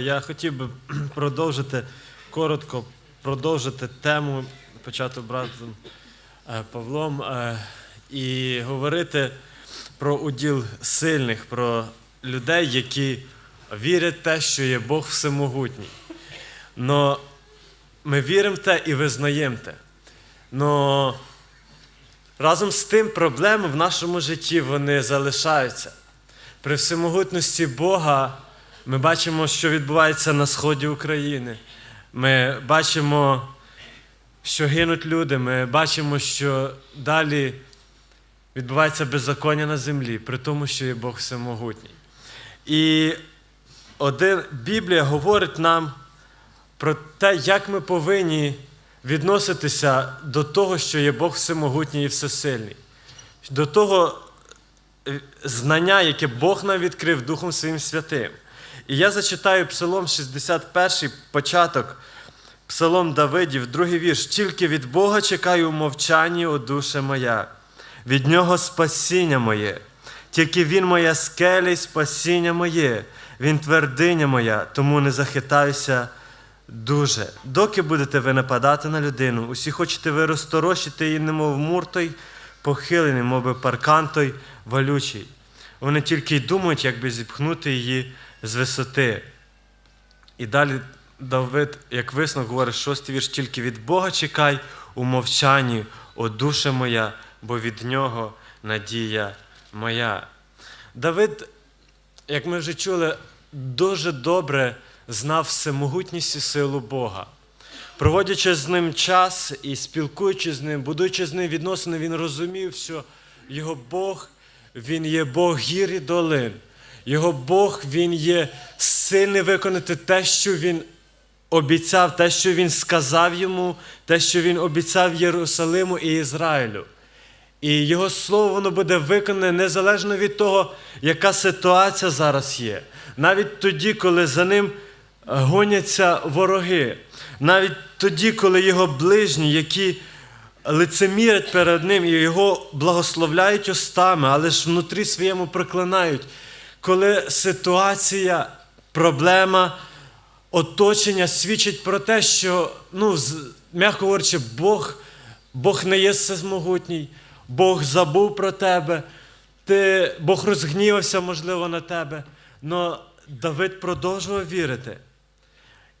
Я хотів би продовжити коротко продовжити тему, почату братом е, Павлом, е, і говорити про уділ сильних, про людей, які вірять в те, що є Бог всемогутній. Но ми віримо в те і визнаємо те. Но разом з тим проблеми в нашому житті вони залишаються. При всемогутності Бога ми бачимо, що відбувається на сході України. Ми бачимо, що гинуть люди. Ми бачимо, що далі відбувається беззаконня на землі, при тому, що є Бог всемогутній. І один Біблія говорить нам про те, як ми повинні відноситися до того, що є Бог всемогутній і всесильний. До того е, знання, яке Бог нам відкрив Духом Своїм Святим. І я зачитаю Псалом 61, початок, Псалом Давидів, другий вірш. Тільки від Бога чекаю у мовчанні, о душе моя, від Нього спасіння моє. Тільки Він моя скеля й спасіння моє, Він твердиня моя, тому не захитаюся дуже. Доки будете ви нападати на людину, усі хочете ви розторощити її, немов мур той похилений, мов би паркан той валючий. Вони тільки й думають, як би зіпхнути її з висоти. І далі Давид, як висновок, говорить, шостий вірш, тільки від Бога чекай у мовчанні, о душа моя, бо від нього надія моя. Давид, як ми вже чули, дуже добре знав всемогутність і силу Бога. Проводячи з ним час і спілкуючись з ним, будуючи з ним відносини, він розумів, що його Бог, він є Бог гір і долин. Його Бог, він є сильний виконати те, що він обіцяв, те, що він сказав йому, те, що він обіцяв Єрусалиму і Ізраїлю. І його слово воно буде виконане незалежно від того, яка ситуація зараз є. Навіть тоді, коли за ним гоняться вороги, навіть тоді, коли його ближні, які лицемірять перед ним і його благословляють устами, але ж внутрі своєму проклинають, коли ситуація, проблема, оточення свідчить про те, що, ну, м'яко говорячи, Бог, Бог не є всемогутній, Бог забув про тебе, ти, Бог розгнівався, можливо, на тебе. Но Давид продовжував вірити.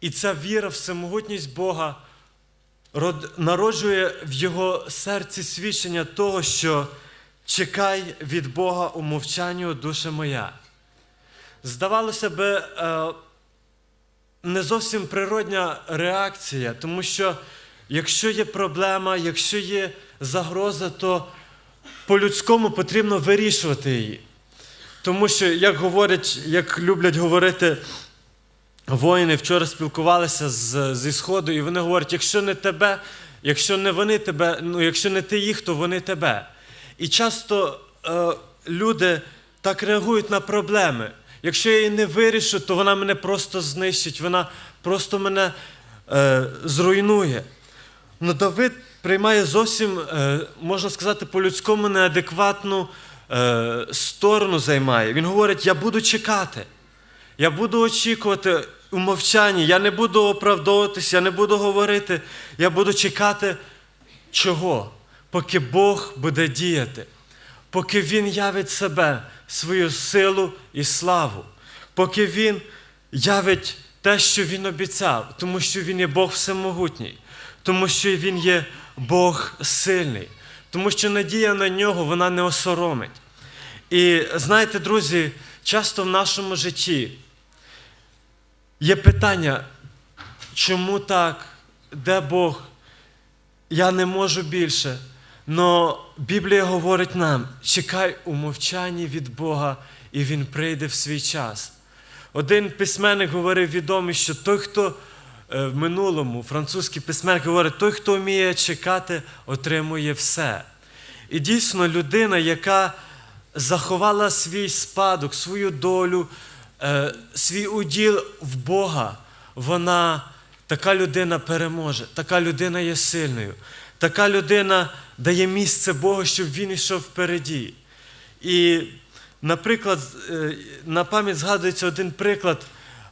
І ця віра в всемогутність Бога народжує в його серці свідчення того, що чекай від Бога у мовчанні, о душа моя. Здавалося би, е, не зовсім природня реакція, тому що якщо є проблема, якщо є загроза, то по-людському потрібно вирішувати її. Тому що, як говорять, як люблять говорити воїни, вчора спілкувалися з, зі Сходу, і вони говорять, якщо не тебе, якщо не вони тебе, ну якщо не ти їх, то вони тебе. І часто е, люди так реагують на проблеми. Якщо я її не вирішу, то вона мене просто знищить, вона просто мене е, зруйнує. Ну, Давид приймає зовсім, е, можна сказати, по-людському неадекватну е, сторону займає. Він говорить: я буду чекати, я буду очікувати у мовчанні, я не буду оправдовуватися, я не буду говорити, я буду чекати чого? Поки Бог буде діяти, поки Він явить себе, свою силу і славу, поки Він явить те, що Він обіцяв, тому що Він є Бог всемогутній, тому що Він є Бог сильний, тому що надія на нього вона не осоромить. І знаєте, друзі, часто в нашому житті є питання, чому так, де Бог? Я не можу більше. Но Біблія говорить нам: чекай у мовчанні від Бога, і Він прийде в свій час. Один письменник говорив відомий, що той, хто е, в минулому, французький письменник говорить, той, хто вміє чекати, отримує все. І дійсно людина, яка заховала свій спадок, свою долю, е, свій уділ в Бога, вона така людина переможе, така людина є сильною, така людина дає місце Богу, щоб він йшов впереді. І, наприклад, е, на пам'ять згадується один приклад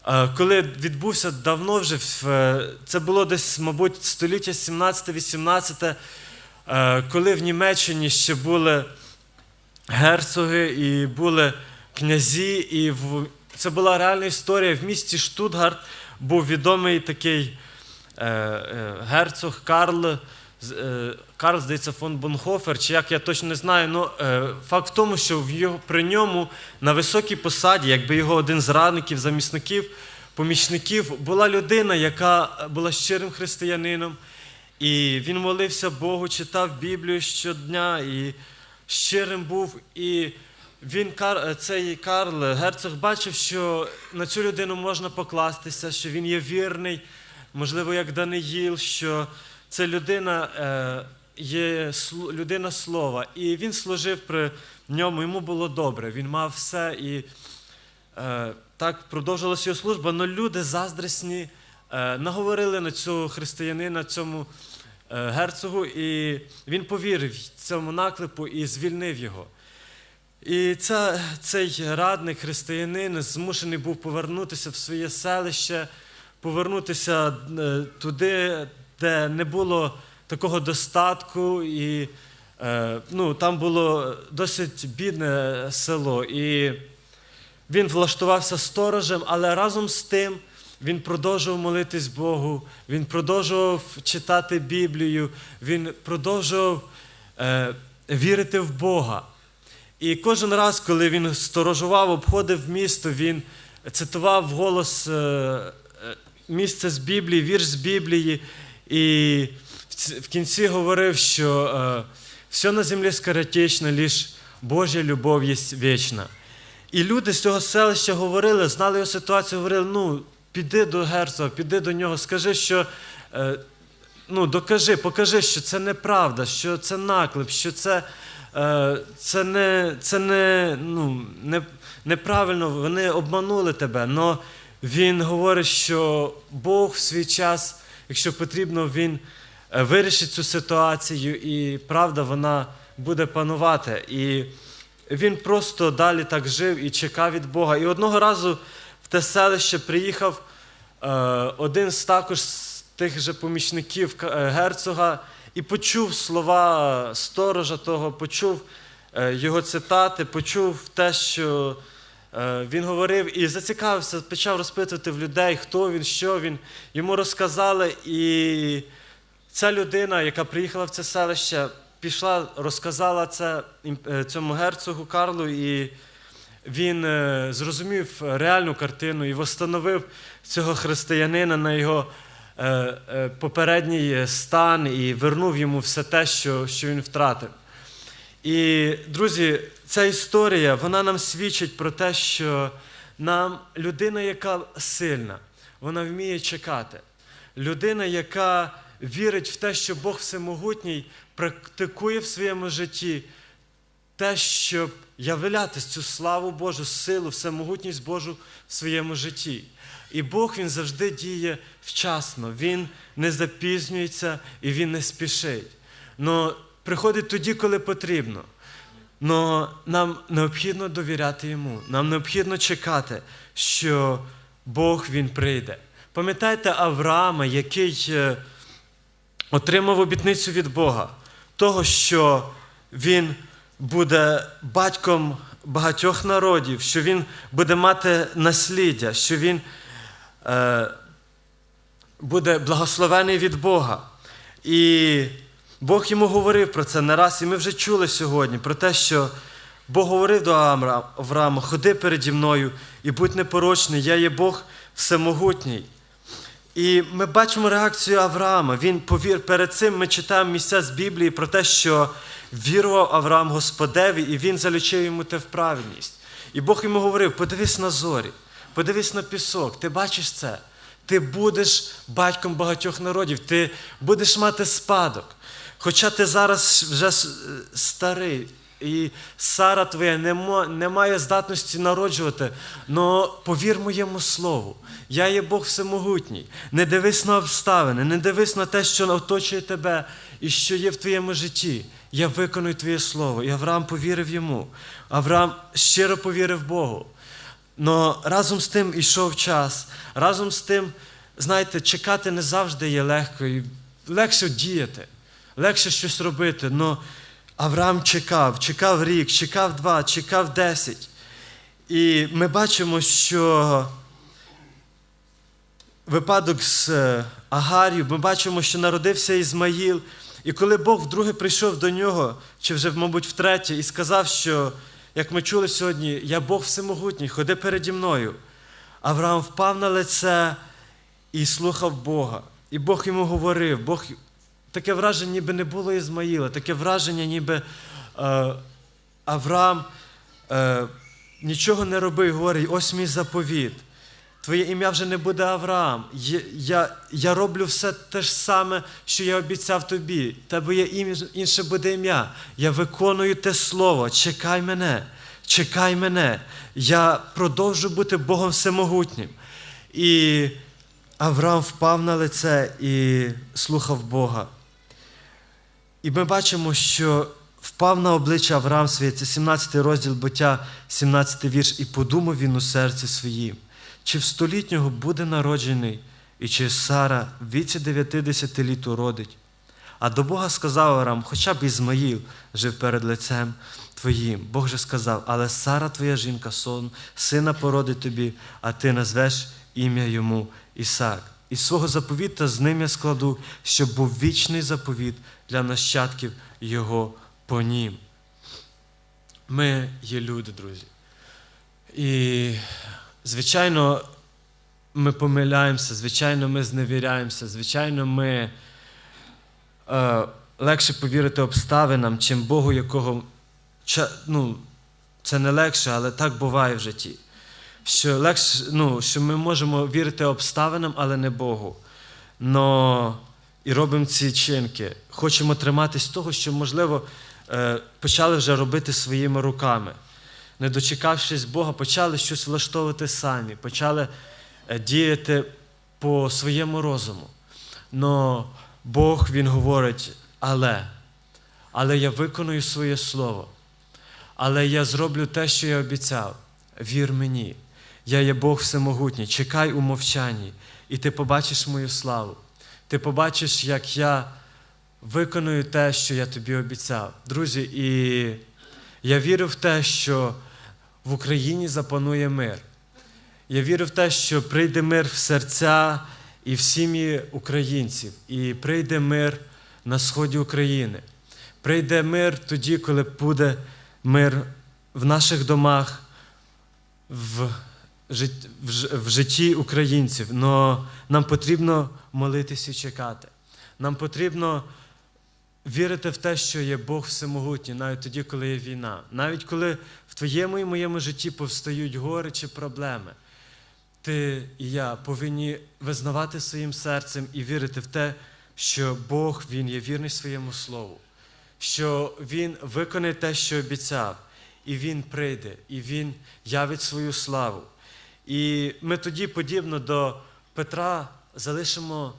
Е, Коли відбувся давно вже, е, це було десь, мабуть, століття 17-18, е, коли в Німеччині ще були герцоги і були князі, і це була реальна історія. В місті Штутгарт був відомий такий герцог Карл, Карл, здається, фон Бонхофер, чи як я точно не знаю. Ну, е, факт в тому, що в його, при ньому на високій посаді, якби його один з радників, замісників, помічників, була людина, яка була щирим християнином. І він молився Богу, читав Біблію щодня і щирим був. І він, Кар- цей Карл, герцог, бачив, що на цю людину можна покластися, що він є вірний, можливо, як Даниїл, що це людина е, є людина слова. І він служив при ньому, йому було добре, він мав все. І Е, так продовжилася його служба, але люди заздрісні е, наговорили на цього християнина, цьому герцогу, і він повірив цьому наклепу і звільнив його. І ця, цей радник, християнин, змушений був повернутися в своє селище, повернутися туди, де не було такого достатку, і е, ну, там було досить бідне село. І він влаштувався сторожем, але разом з тим він продовжував молитись Богу, він продовжував читати Біблію, він продовжував е, вірити в Бога. І кожен раз, коли він сторожував, обходив місто, він цитував голос е, е, місце з Біблії, вірш з Біблії, і в кінці говорив, що е, все на землі скоротечно, лиш Божа любов є вічна. І люди з цього селища говорили, знали його ситуацію, говорили: ну, піди до герцога, піди до нього, скажи, що. Е, ну, докажи, покажи, що це неправда, що це наклеп, що це, е, це, не, це не, ну, не, неправильно, вони обманули тебе. Но він говорить, що Бог в свій час, якщо потрібно, він е, вирішить цю ситуацію, і правда вона буде панувати. І він просто далі так жив і чекав від Бога. І одного разу в те селище приїхав е, один з також з тих же помічників е, герцога і почув слова сторожа того, почув його цитати, почув те, що він говорив, і зацікавився, почав розпитувати в людей, хто він, що він. Йому розказали, і ця людина, яка приїхала в це селище, пішла, розказала це е, цьому герцогу Карлу, і він е, зрозумів реальну картину і встановив цього християнина на його е, е, попередній стан і вернув йому все те, що він втратив. І, друзі, ця історія вона нам свідчить про те, що нам людина, яка сильна, вона вміє чекати. Людина, яка вірить в те, що Бог всемогутній, практикує в своєму житті те, щоб являти цю славу Божу, силу, всемогутність Божу в своєму житті. І Бог він завжди діє вчасно, Він не запізнюється і Він не спішить. Но приходить тоді, коли потрібно. Но нам необхідно довіряти йому, нам необхідно чекати, що Бог він прийде. Пам'ятаєте Авраама, який е, отримав обітницю від Бога, того, що він буде батьком багатьох народів, що він буде мати насліддя, що він е, буде благословений від Бога. І Бог йому говорив про це не раз, і ми вже чули сьогодні про те, що Бог говорив до Авраама, ходи переді мною і будь непорочний, я є Бог всемогутній. І ми бачимо реакцію Авраама. Він повір перед цим ми читаємо місця з Біблії про те, що вірував Авраам Господеві, і він залічив йому те в праведність. І Бог йому говорив: подивись на зорі, подивись на пісок, ти бачиш це. Ти будеш батьком багатьох народів, ти будеш мати спадок. Хоча ти зараз вже старий, і Сара твоя не, має здатності народжувати, але повір моєму слову. Я є Бог всемогутній. Не дивись на обставини, не дивись на те, що оточує тебе і що є в твоєму житті. Я виконую твоє слово. І Авраам повірив йому. Авраам щиро повірив Богу. Но разом з тим ішов час. Разом з тим, знаєте, чекати не завжди є легко. І легше діяти, легше щось робити. Но Авраам чекав, чекав рік, чекав два, чекав десять. І ми бачимо, що випадок з е, Агарію, ми бачимо, що народився Ізмаїл. І коли Бог вдруге прийшов до нього, чи вже, мабуть, втретє, і сказав, що, як ми чули сьогодні, я Бог всемогутній, ходи переді мною. Авраам впав на лице і слухав Бога. І Бог йому говорив, Бог таке враження, ніби не було Ізмаїла, таке враження, ніби е, Авраам е, нічого не робив, говорить, ось мій заповіт. Твоє ім'я вже не буде Авраам. Я, я, я роблю все те ж саме, що я обіцяв тобі. Тебе є інше буде ім'я. Я виконую те слово. Чекай мене, чекай мене. Я продовжу бути Богом всемогутнім. І Авраам впав на лице і слухав Бога. І ми бачимо, що впав на обличчя Авраам своє, це 17 розділ буття, 17 вірш, і подумав він у серці своїм, чи в столітнього буде народжений, і чи Сара віці 90 літ уродить. А до Бога сказав Авраам, хоча б Ізмаїл жив перед лицем твоїм. Бог же сказав, але Сара, твоя жінка, сон, сина породить тобі, а ти назвеш ім'я йому Ісак. І свого заповіта з ним я складу, щоб був вічний заповіт для нащадків його по нім. Ми є люди, друзі. І, звичайно, ми помиляємося, звичайно, ми зневіряємося, звичайно, ми е, легше повірити обставинам, чим Богу, якого ну, це не легше, але так буває в житті. Що, легше, ну, що ми можемо вірити обставинам, але не Богу. Но і робимо ці чинки. Хочемо триматись того, що, можливо, е, почали вже робити своїми руками. Не дочекавшись Бога, почали щось влаштовувати самі, почали е, діяти по своєму розуму. Но Бог Він говорить, але, але я виконую своє слово, але я зроблю те, що я обіцяв. Вір мені. Я є Бог всемогутній. Чекай у мовчанні, і ти побачиш мою славу. Ти побачиш, як я виконую те, що я тобі обіцяв. Друзі, і я вірю в те, що в Україні запанує мир. Я вірю в те, що прийде мир в серця і в сім'ї українців, і прийде мир на сході України. Прийде мир тоді, коли буде мир в наших домах, в в житті українців. Но нам потрібно молитися і чекати. Нам потрібно вірити в те, що є Бог всемогутній, навіть тоді, коли є війна. Навіть коли в твоєму і моєму житті повстають гори чи проблеми. Ти і я повинні визнавати своїм серцем і вірити в те, що Бог Він є вірний своєму слову, що Він виконає те, що обіцяв, і Він прийде, і Він явить свою славу. І ми тоді, подібно до Петра, залишимо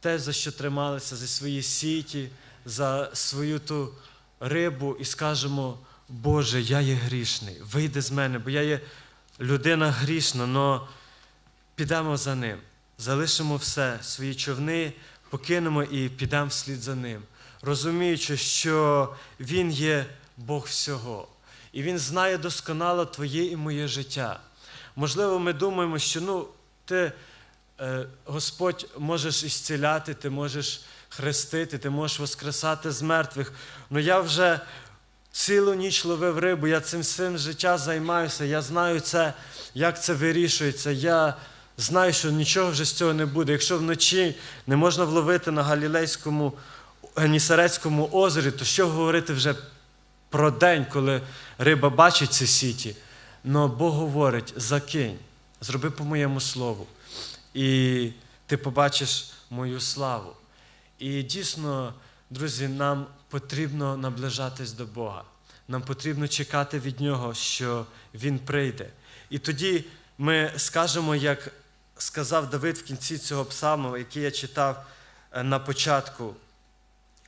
те, за що трималися, за свої сіті, за свою ту рибу, і скажемо, Боже, я є грішний, вийди з мене, бо я є людина грішна, але підемо за ним, залишимо все, свої човни, покинемо і підемо вслід за ним, розуміючи, що Він є Бог всього, і Він знає досконало твоє і моє життя. Можливо, ми думаємо, що ну, ти, е, Господь, можеш ісціляти, ти можеш хрестити, ти можеш воскресати з мертвих. Ну я вже цілу ніч ловив рибу, я цим всім життя займаюся, я знаю це, як це вирішується. Я знаю, що нічого вже з цього не буде. Якщо вночі не можна вловити на Галілейському Генісарецькому озері, то що говорити вже про день, коли риба бачить ці сіті? Но Бог говорить: закинь, зроби по моєму слову, і ти побачиш мою славу. І дійсно, друзі, нам потрібно наближатись до Бога. Нам потрібно чекати від Нього, що Він прийде. І тоді ми скажемо, як сказав Давид в кінці цього псалму, який я читав е, на початку.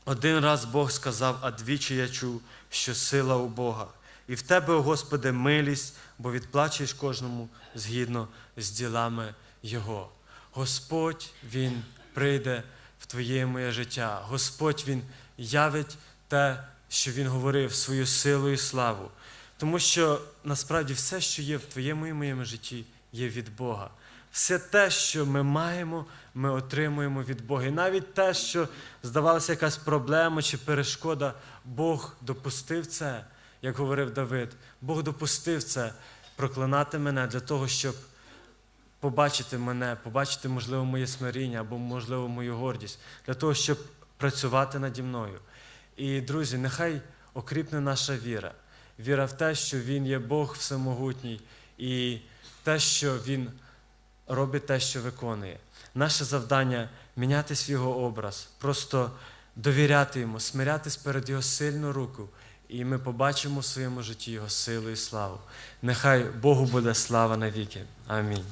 Один раз Бог сказав, а двічі я чув, що сила у Бога. І в Тебе, Господи, милість, бо відплачуєш кожному згідно з ділами Його. Господь Він прийде в Твоє моє життя. Господь Він явить те, що Він говорив, свою силу і славу. Тому що насправді все, що є в твоєму і моєму житті, є від Бога. Все те, що ми маємо, ми отримуємо від Бога. І навіть те, що здавалося якась проблема чи перешкода, Бог допустив це, як говорив Давид. Бог допустив це проклинати мене для того, щоб побачити мене, побачити, можливо, моє смиріння або, можливо, мою гордість, для того, щоб працювати наді мною. І, друзі, нехай окріпне наша віра. Віра в те, що Він є Бог всемогутній, і те, що Він робить те, що виконує. Наше завдання міняти його образ, просто довіряти йому, смирятись перед Його сильну руку, і ми побачимо в своєму житті Його силу і славу. Нехай Богу буде слава навіки. Амінь.